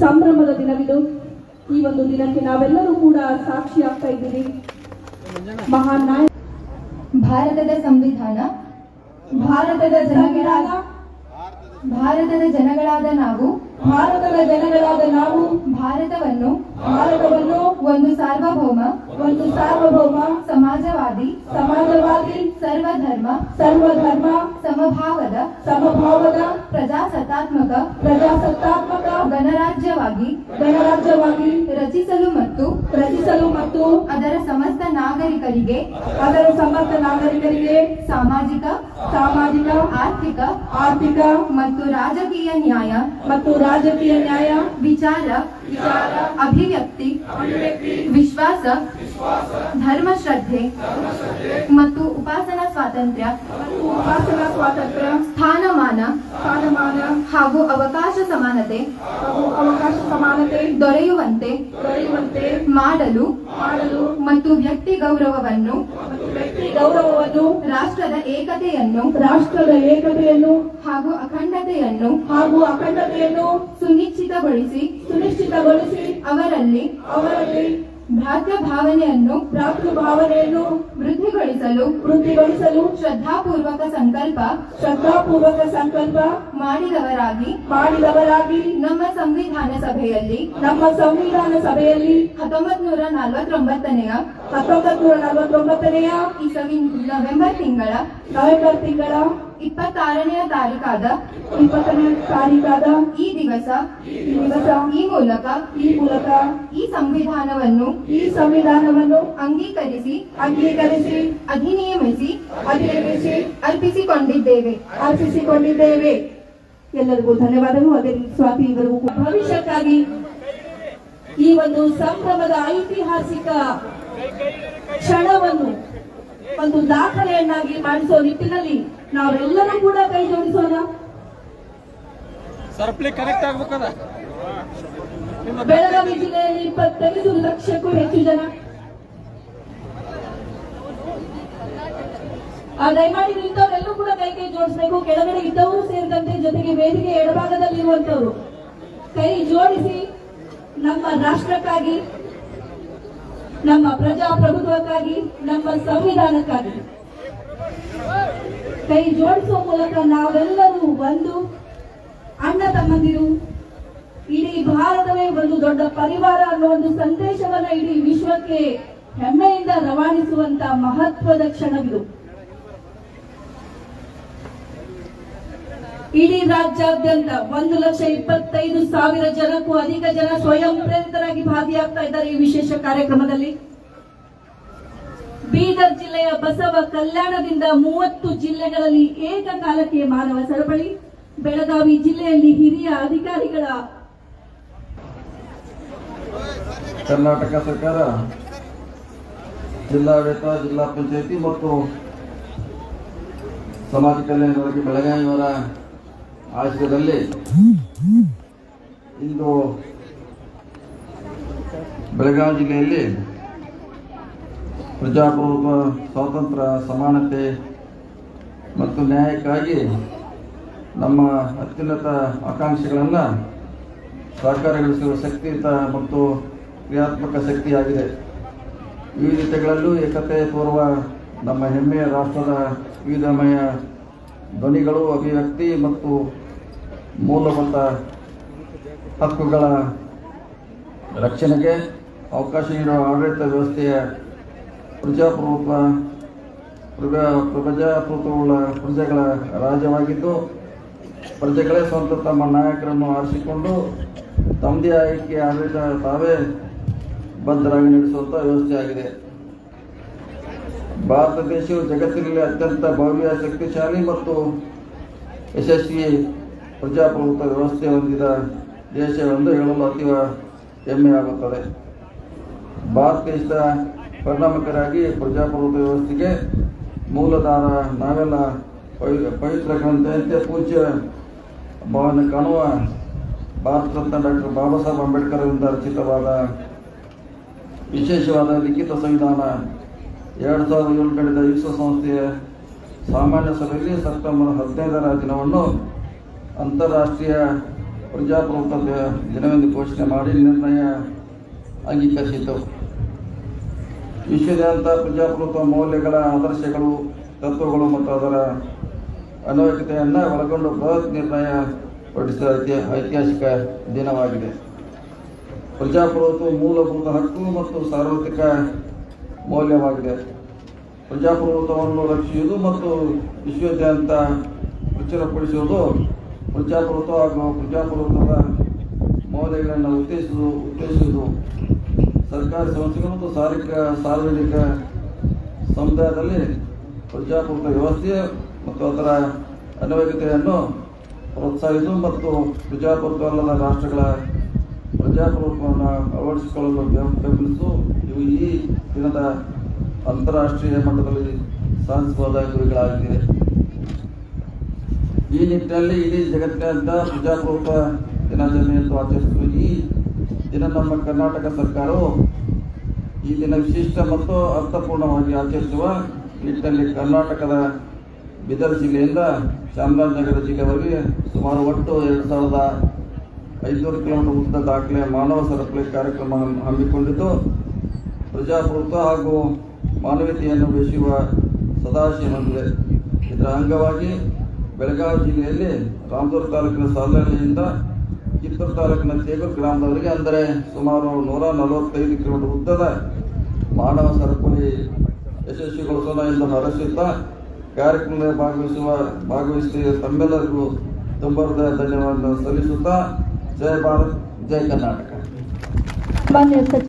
ಸಂಭ್ರಮದ ದಿನವಿದು. ಈ ಒಂದು ದಿನಕ್ಕೆ ನಾವೆಲ್ಲರೂ ಕೂಡ ಸಾಕ್ಷಿ ಆಗ್ತಾ ಇದ್ದೀವಿ. ಮಹಾನ್ ನಾಯಕ. ಭಾರತದ ಸಂವಿಧಾನ, ಭಾರತದ ಜನಗಳಾದ ಭಾರತದ ಜನಗಳಾದ ನಾವು, ಭಾರತದ ಜನಗಳಾದ ನಾವು, ಭಾರತವನ್ನು ಭಾರತವನ್ನು ಒಂದು ಸಾರ್ವಭೌಮ ಒಂದು ಸಾರ್ವಭೌಮ, ಸಮಾಜವಾದಿ ಸಮಾಜವಾದಿ, ಸರ್ವಧರ್ಮ ಸರ್ವಧರ್ಮ, ಸಮಭಾವದ ಸಮಭಾವದ, ಪ್ರಜಾಸತ್ತಾತ್ಮಕ ಪ್ರಜಾಸತ್ತಾತ್ಮಕ ಗಣರಾಜ್ಯವಾಗಿ ಗಣರಾಜ್ಯವಾಗಿ ರಚಿಸಲು ಮತ್ತು ರಚಿಸಲು ಮತ್ತು ಅದರ ಸಮಸ್ತ ನಾಗರಿಕರಿಗೆ, ಅದರ ಸಮಸ್ತ ನಾಗರಿಕರಿಗೆ ಸಾಮಾಜಿಕ ಸಾಮಾಜಿಕ, ಆರ್ಥಿಕ ಆರ್ಥಿಕ ಮತ್ತು ರಾಜಕೀಯ ನ್ಯಾಯ ಮತ್ತು ರಾಜಕೀಯ ನ್ಯಾಯ, ವಿಚಾರ ಅಭಿವ್ಯಕ್ತಿ, ವಿಶ್ವಾಸ ಧರ್ಮ ಶ್ರದ್ಧೆ ಮತ್ತು ಉಪಾಸನಾ ಸ್ವಾತಂತ್ರ್ಯ ಮತ್ತು ಉಪಾಸನಾ ಸ್ವಾತಂತ್ರ್ಯ ಸ್ಥಾನಮಾನ ಸ್ಥಾನಮಾನ ಹಾಗೂ ಅವಕಾಶ ಸಮಾನತೆ ಹಾಗೂ ಅವಕಾಶ ಸಮಾನತೆ ದೊರೆಯುವಂತೆ ದೊರೆಯುವಂತೆ ಮಾಡಲು ಮಾಡಲು ಮತ್ತು ವ್ಯಕ್ತಿ ಗೌರವವನ್ನು ವ್ಯಕ್ತಿ ಗೌರವವನ್ನು ರಾಷ್ಟ್ರದ ಏಕತೆಯನ್ನು ರಾಷ್ಟ್ರದ ಏಕತೆಯನ್ನು ಹಾಗೂ ಅಖಂಡತೆಯನ್ನು ಹಾಗೂ ಅಖಂಡತೆಯನ್ನು ಸುನಿಶ್ಚಿತಗೊಳಿಸಿ ಸುನಿಶ್ಚಿತಗೊಳಿಸಿ ಅವರಲ್ಲಿ ಅವರಲ್ಲಿ ಭ್ರಾತೃ ಭಾವನೆಯನ್ನು ಪ್ರಾಪ್ತ ಭಾವನೆಯನ್ನು ವೃದ್ಧಿಗೊಳಿಸಲು ವೃದ್ಧಿಗೊಳಿಸಲು ಶ್ರದ್ಧಾಪೂರ್ವಕ ಸಂಕಲ್ಪ ಶ್ರದ್ಧಾಪೂರ್ವಕ ಸಂಕಲ್ಪ ಮಾಡಿದವರಾಗಿ ಮಾಡಿದವರಾಗಿ ನಮ್ಮ ಸಂವಿಧಾನ ಸಭೆಯಲ್ಲಿ, ನಮ್ಮ ಸಂವಿಧಾನ ಸಭೆಯಲ್ಲಿ ಹತ್ತೊಂಬತ್ ನೂರ ನಲವತ್ತೊಂಬತ್ತನೆಯ ಹತ್ತೊಂಬತ್ ನೂರ ನಲವತ್ತೊಂಬತ್ತನೆಯ ಇಸವಿ ನವೆಂಬರ್ ತಿಂಗಳ ನವೆಂಬರ್ ತಿಂಗಳ ಇಪ್ಪತ್ತಾರನೆಯ ತಾರೀಕಾದ, ಇಪ್ಪತ್ತನೇ ತಾರೀಕಾದ ಈ ದಿವಸ ಈ ದಿವಸ ಈ ಮೂಲಕ ಈ ಮೂಲಕ ಈ ಸಂವಿಧಾನವನ್ನು ಈ ಸಂವಿಧಾನವನ್ನು ಅಂಗೀಕರಿಸಿ ಅಂಗೀಕರಿಸಿ, ಅಧಿನಿಯಮಿಸಿ ಅಧಿನಿಯಮಿಸಿ ಅರ್ಪಿಸಿಕೊಂಡಿದ್ದೇವೆ. ಅರ್ಪಿಸಿಕೊಂಡಿದ್ದೇವೆ. ಎಲ್ಲರಿಗೂ ಧನ್ಯವಾದಗಳು. ಅದೇ ರೀತಿ ಸ್ವಾತಿ ಇವರಿಗೂ ಭವಿಷ್ಯಕ್ಕಾಗಿ ಈ ಒಂದು ಸಂಭ್ರಮದ ಐತಿಹಾಸಿಕ ಕ್ಷಣವನ್ನು ಒಂದು ದಾಖಲೆಯನ್ನಾಗಿ ಮಾಡಿಸುವ ನಿಟ್ಟಿನಲ್ಲಿ ನಾವೆಲ್ಲರೂ ಕೂಡ ಕೈ ಜೋಡಿಸೋಣ. ಬೆಳಗಾವಿ ಜಿಲ್ಲೆಯಲ್ಲಿ ಇಪ್ಪತ್ತೈದು ಲಕ್ಷಕ್ಕೂ ಹೆಚ್ಚು ಜನ. ಆ ದಯಮಾಡಿ ನಿಂತವರೆಲ್ಲರೂ ಕೂಡ ಕೈ ಕೈ ಜೋಡಿಸಬೇಕು. ಕೆಳಗಡೆ ಇದ್ದವರು ಸೇರಿದಂತೆ ಜೊತೆಗೆ ವೇದಿಕೆ ಎಡಭಾಗದಲ್ಲಿ ಇರುವಂತವರು ಕೈ ಜೋಡಿಸಿ ನಮ್ಮ ರಾಷ್ಟ್ರಕ್ಕಾಗಿ ನಮ್ಮ ಪ್ರಜಾಪ್ರಭುತ್ವಕ್ಕಾಗಿ, ನಮ್ಮ ಸಂವಿಧಾನಕ್ಕಾಗಿ. ಕೈ ಜೋಡಿಸುವ ಮೂಲಕ ನಾವೆಲ್ಲರೂ ಒಂದು ಅಣ್ಣ ತಮ್ಮಂದಿರು, ಇಡೀ ಭಾರತವೇ ಒಂದು ದೊಡ್ಡ ಪರಿವಾರ ಅನ್ನೋ ಒಂದು ಸಂದೇಶವನ್ನ ಇಡೀ ವಿಶ್ವಕ್ಕೆ ಹೆಮ್ಮೆಯಿಂದ ರವಾನಿಸುವಂತ ಮಹತ್ವದ ಕ್ಷಣವಿದು. ಇಡೀ ರಾಜ್ಯಾದ್ಯಂತ ಒಂದು ಲಕ್ಷ ಇಪ್ಪತ್ತೈದು ಸಾವಿರ ಜನಕ್ಕೂ ಅಧಿಕ ಜನ ಸ್ವಯಂ ಪ್ರೇರಿತರಾಗಿ ಭಾಗಿಯಾಗ್ತಾ ಇದ್ದಾರೆ ಈ ವಿಶೇಷ ಕಾರ್ಯಕ್ರಮದಲ್ಲಿ. ಬೀದರ್ ಜಿಲ್ಲೆಯ ಬಸವ ಕಲ್ಯಾಣದಿಂದ ಮೂವತ್ತು ಜಿಲ್ಲೆಗಳಲ್ಲಿ ಏಕಕಾಲಕ್ಕೆ ಮಾನವ ಸರಪಳಿ. ಬೆಳಗಾವಿ ಜಿಲ್ಲೆಯಲ್ಲಿ ಹಿರಿಯ ಅಧಿಕಾರಿಗಳ ಕರ್ನಾಟಕ ಸರ್ಕಾರ ಜಿಲ್ಲಾಡಳಿತ, ಜಿಲ್ಲಾ ಪಂಚಾಯತಿ ಮತ್ತು ಸಮಾಜ ಕಲ್ಯಾಣ ಬೆಳಗಾವಿಯವರ ಆಶ್ರಯದಲ್ಲಿ ಇಂದು ಬೆಳಗಾವಿ ಜಿಲ್ಲೆಯಲ್ಲಿ ಪ್ರಜಾಪ್ರಭುತ್ವ, ಸ್ವಾತಂತ್ರ್ಯ, ಸಮಾನತೆ ಮತ್ತು ನ್ಯಾಯಕ್ಕಾಗಿ ನಮ್ಮ ಅತ್ಯುನ್ನತ ಆಕಾಂಕ್ಷೆಗಳನ್ನು ಸಾಕಾರಗೊಳಿಸುವ ಶಕ್ತಿಯುತ ಮತ್ತು ಕ್ರಿಯಾತ್ಮಕ ಶಕ್ತಿಯಾಗಿದೆ. ವಿವಿಧತೆಗಳಲ್ಲೂ ಏಕತೆ ಪೂರ್ವ ನಮ್ಮ ಹೆಮ್ಮೆಯ ರಾಷ್ಟ್ರದ ವಿವಿಧಮಯ ಧ್ವನಿಗಳು, ಅಭಿವ್ಯಕ್ತಿ ಮತ್ತು ಮೂಲಭೂತ ಹಕ್ಕುಗಳ ರಕ್ಷಣೆಗೆ ಅವಕಾಶ ನೀಡುವ ಆಡಳಿತ ವ್ಯವಸ್ಥೆಯ ಪ್ರಜಾಪ್ರಭುತ್ವ ಪ್ರಜಾ ಪ್ರಜಾಪ್ರಭುತ್ವವುಳ್ಳ ಪ್ರಜೆಗಳ ರಾಜ್ಯವಾಗಿದ್ದು, ಪ್ರಜೆಗಳೇ ಸ್ವಂತ ತಮ್ಮ ನಾಯಕರನ್ನು ಆರಿಸಿಕೊಂಡು ತಮ್ಮದೇ ಆಯ್ಕೆ ಆಡಳಿತ ತಾವೇ ಬದ್ಧರಾಗಿ ನಡೆಸುವಂಥ ವ್ಯವಸ್ಥೆಯಾಗಿದೆ. ಭಾರತ ದೇಶವು ಜಗತ್ತಿನಲ್ಲಿ ಅತ್ಯಂತ ಭವ್ಯ ಶಕ್ತಿಶಾಲಿ ಮತ್ತು ಯಶಸ್ವಿ ಪ್ರಜಾಪ್ರಭುತ್ವ ವ್ಯವಸ್ಥೆ ಹೊಂದಿದ ದೇಶವೆಂದು ಹೇಳಲು ಅತೀವ ಹೆಮ್ಮೆಯಾಗುತ್ತದೆ ಭಾರತ ದೇಶದ ಪರಿಣಾಮಕಾರಿಯಾಗಿ ಪ್ರಜಾಪ್ರಭುತ್ವ ವ್ಯವಸ್ಥೆಗೆ ಮೂಲಧಾರ ನಾವೆಲ್ಲ ಪವಿ- ಪವಿತ್ರ ಗ್ರಂಥದಂತೆ ಪೂಜ್ಯ ಭಾವನೆ ಕಾಣುವ ಭಾರತ ರತ್ನ ಡಾಕ್ಟರ್ ಬಾಬಾ ಸಾಹೇಬ್ ಅಂಬೇಡ್ಕರ್ ಅವರಿಂದ ರಚಿತವಾದ ವಿಶೇಷವಾದ ಲಿಖಿತ ಸಂವಿಧಾನ ಎರಡು ಸಾವಿರದ ಏಳು ನಡೆದ ವಿಶ್ವಸಂಸ್ಥೆಯ ಸಾಮಾನ್ಯ ಸಭೆಯಲ್ಲಿ ಸೆಪ್ಟೆಂಬರ್ ಹದಿನೈದರ ದಿನವನ್ನು ಅಂತಾರಾಷ್ಟ್ರೀಯ ಪ್ರಜಾಪ್ರಭುತ್ವ ದಿನವೆಂದು ಘೋಷಣೆ ಮಾಡಿ ನಿರ್ಣಯ ಅಂಗೀಕರಿಸಿತು ವಿಶ್ವದಾದ್ಯಂತ ಪ್ರಜಾಪ್ರಭುತ್ವ ಮೌಲ್ಯಗಳ ಆದರ್ಶಗಳು, ತತ್ವಗಳು ಮತ್ತು ಅದರ ಅನ್ವಯಿಕತೆಯನ್ನು ಒಳಗೊಂಡು ಬೃಹತ್ ನಿರ್ಣಯ ಹೊರಡಿಸಿದ ಐತಿ- ಐತಿಹಾಸಿಕ ದಿನವಾಗಿದೆ. ಪ್ರಜಾಪ್ರಭುತ್ವ ಮೂಲಭೂತ ಹಕ್ಕು ಮತ್ತು ಸಾರ್ವತ್ರಿಕ ಮೌಲ್ಯವಾಗಿದೆ. ಪ್ರಜಾಪ್ರಭುತ್ವವನ್ನು ರಕ್ಷಿಸುವುದು ಮತ್ತು ವಿಶ್ವದಾದ್ಯಂತ ಪ್ರಚುರಪಡಿಸುವುದು ಪ್ರಜಾಪ್ರಭುತ್ವ ಹಾಗೂ ಪ್ರಜಾಪ್ರಭುತ್ವದ ಮೌಲ್ಯಗಳನ್ನು ಉತ್ತೇಜಿಸುವುದು ಉತ್ತೇಜಿಸುವುದು ಸರ್ಕಾರಿ ಸಂಸ್ಥೆಗಳು ಮತ್ತು ಸಾರ್ವಜನಿಕ ಸಾರ್ವಜನಿಕ ಸಮುದಾಯದಲ್ಲಿ ಪ್ರಜಾಪ್ರಭುತ್ವ ವ್ಯವಸ್ಥೆ ಮತ್ತು ಅದರ ಅನ್ವಯತೆಯನ್ನು ಪ್ರೋತ್ಸಾಹಿಸು ಮತ್ತು ಪ್ರಜಾಪ್ರಭುತ್ವ ಅಲ್ಲದ ರಾಷ್ಟ್ರಗಳ ಪ್ರಜಾಪ್ರಭುತ್ವವನ್ನು ಅಳವಡಿಸಿಕೊಳ್ಳಲು ಬೆಂಬಲಿಸು ಇವು ಈ ದಿನದ ಅಂತಾರಾಷ್ಟ್ರೀಯ ಮಟ್ಟದಲ್ಲಿ ಸಾಧಿಸಬಹುದಾದ ಗುರಿಗಳಾಗಿವೆ. ಈ ನಿಟ್ಟಿನಲ್ಲಿ ಇಡೀ ಜಗತ್ತಿನಾದ್ಯಂತ ಪ್ರಜಾಪ್ರಭುತ್ವ ದಿನಾಚರಣೆಯನ್ನು ಆಚರಿಸುವ ಈ ದಿನ ನಮ್ಮ ಕರ್ನಾಟಕ ಸರ್ಕಾರವು ಈ ದಿನ ವಿಶಿಷ್ಟ ಮತ್ತು ಅರ್ಥಪೂರ್ಣವಾಗಿ ಆಚರಿಸುವ ನಿಟ್ಟಿನಲ್ಲಿ ಕರ್ನಾಟಕದ ಬೀದರ್ ಜಿಲ್ಲೆಯಿಂದ ಚಾಮರಾಜನಗರ ಜಿಲ್ಲೆವರೆಗೆ ಸುಮಾರು ಒಟ್ಟು ಎರಡು ಸಾವಿರದ ಐದುನೂರು ಕಿಲೋಮೀಟರ್ ಉದ್ದ ದಾಖಲೆ ಮಾನವ ಸರಪಳಿ ಕಾರ್ಯಕ್ರಮ ಹಮ್ಮಿಕೊಂಡಿದ್ದು, ಪ್ರಜಾಪ್ರಭುತ್ವ ಹಾಗೂ ಮಾನವೀಯತೆಯನ್ನು ಬೆಳೆಸುವ ಸದಾಶಯ ಹೊಂದಿದೆ ಇದರ ಅಂಗವಾಗಿ ಬೆಳಗಾವಿ ಜಿಲ್ಲೆಯಲ್ಲಿ ರಾಮದುರ್ಗ ತಾಲೂಕಿನ ಸಾಲಹಳ್ಳಿಯಿಂದ ಕಿತ್ತೂರು ತಾಲೂಕಿನ ತೇಗೂರು ಗ್ರಾಮದವರೆಗೆ ಅಂದರೆ ಸುಮಾರು ನೂರ ನಲವತ್ತೈದು ಕಿಲೋಮೀಟರ್ ಉದ್ದದ ಮಾನವ ಸರಪಳಿ ಯಶಸ್ವಿಗೊಳಿಸೋಣ ಎಂದು ಹರಸುತ್ತಾ ಕಾರ್ಯಕ್ರಮದಲ್ಲಿ ಭಾಗವಹಿಸುವ ಭಾಗವಹಿಸಿದ ತಮ್ಮೆಲ್ಲರಿಗೂ ತುಂಬ ಧನ್ಯವಾದ ಸಲ್ಲಿಸುತ್ತಾ ಜಯ ಭಾರತ್, ಜೈ ಕರ್ನಾಟಕ.